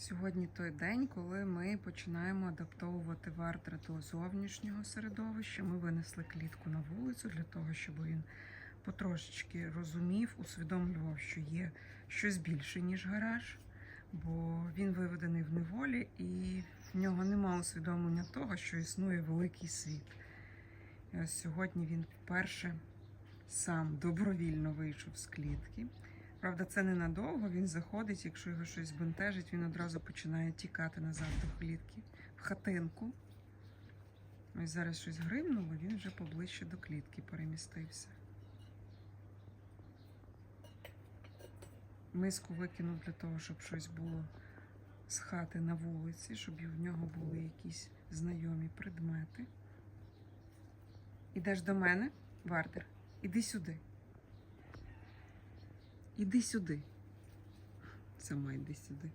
Сьогодні той день, коли ми починаємо адаптовувати вартер до зовнішнього середовища. Ми винесли клітку на вулицю для того, щоб він потрошечки розумів, усвідомлював, що є щось більше, ніж гараж, бо він виведений в неволі і в нього нема усвідомлення того, що існує великий світ. І ось сьогодні він вперше сам добровільно вийшов з клітки. Правда, це ненадовго. Він заходить, якщо його щось бентежить, він одразу починає тікати назад до клітки в хатинку. Ось зараз щось гримнуло, він вже поближче до клітки перемістився. Миску викинув для того, щоб щось було з хати на вулиці, щоб в нього були якісь знайомі предмети. Ідеш до мене, Вардер? Іди сюди. Іди сюди. Сама йди сюди.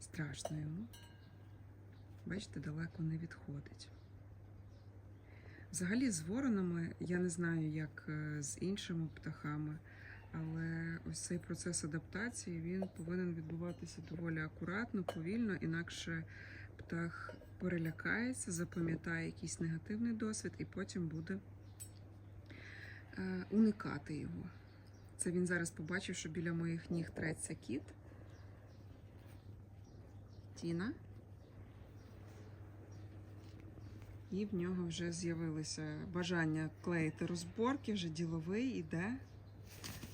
Страшно йому. Бачите, далеко не відходить. Взагалі, з воронами я не знаю, як е, з іншими птахами, але ось цей процес адаптації він повинен відбуватися доволі акуратно, повільно, інакше птах перелякається, запам'ятає якийсь негативний досвід і потім буде е, уникати його. Це він зараз побачив, що біля моїх ніг треться кіт. Тіна. І в нього вже з'явилося бажання клеїти розборки, вже діловий іде.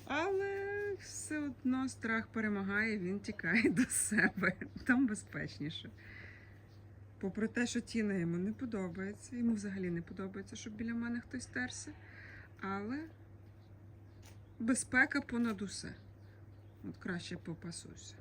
Але все одно страх перемагає, він тікає до себе. Там безпечніше. Попри те, що Тіна йому не подобається, йому взагалі не подобається, щоб біля мене хтось терся. Але безпека понад усе. От краще попасуся.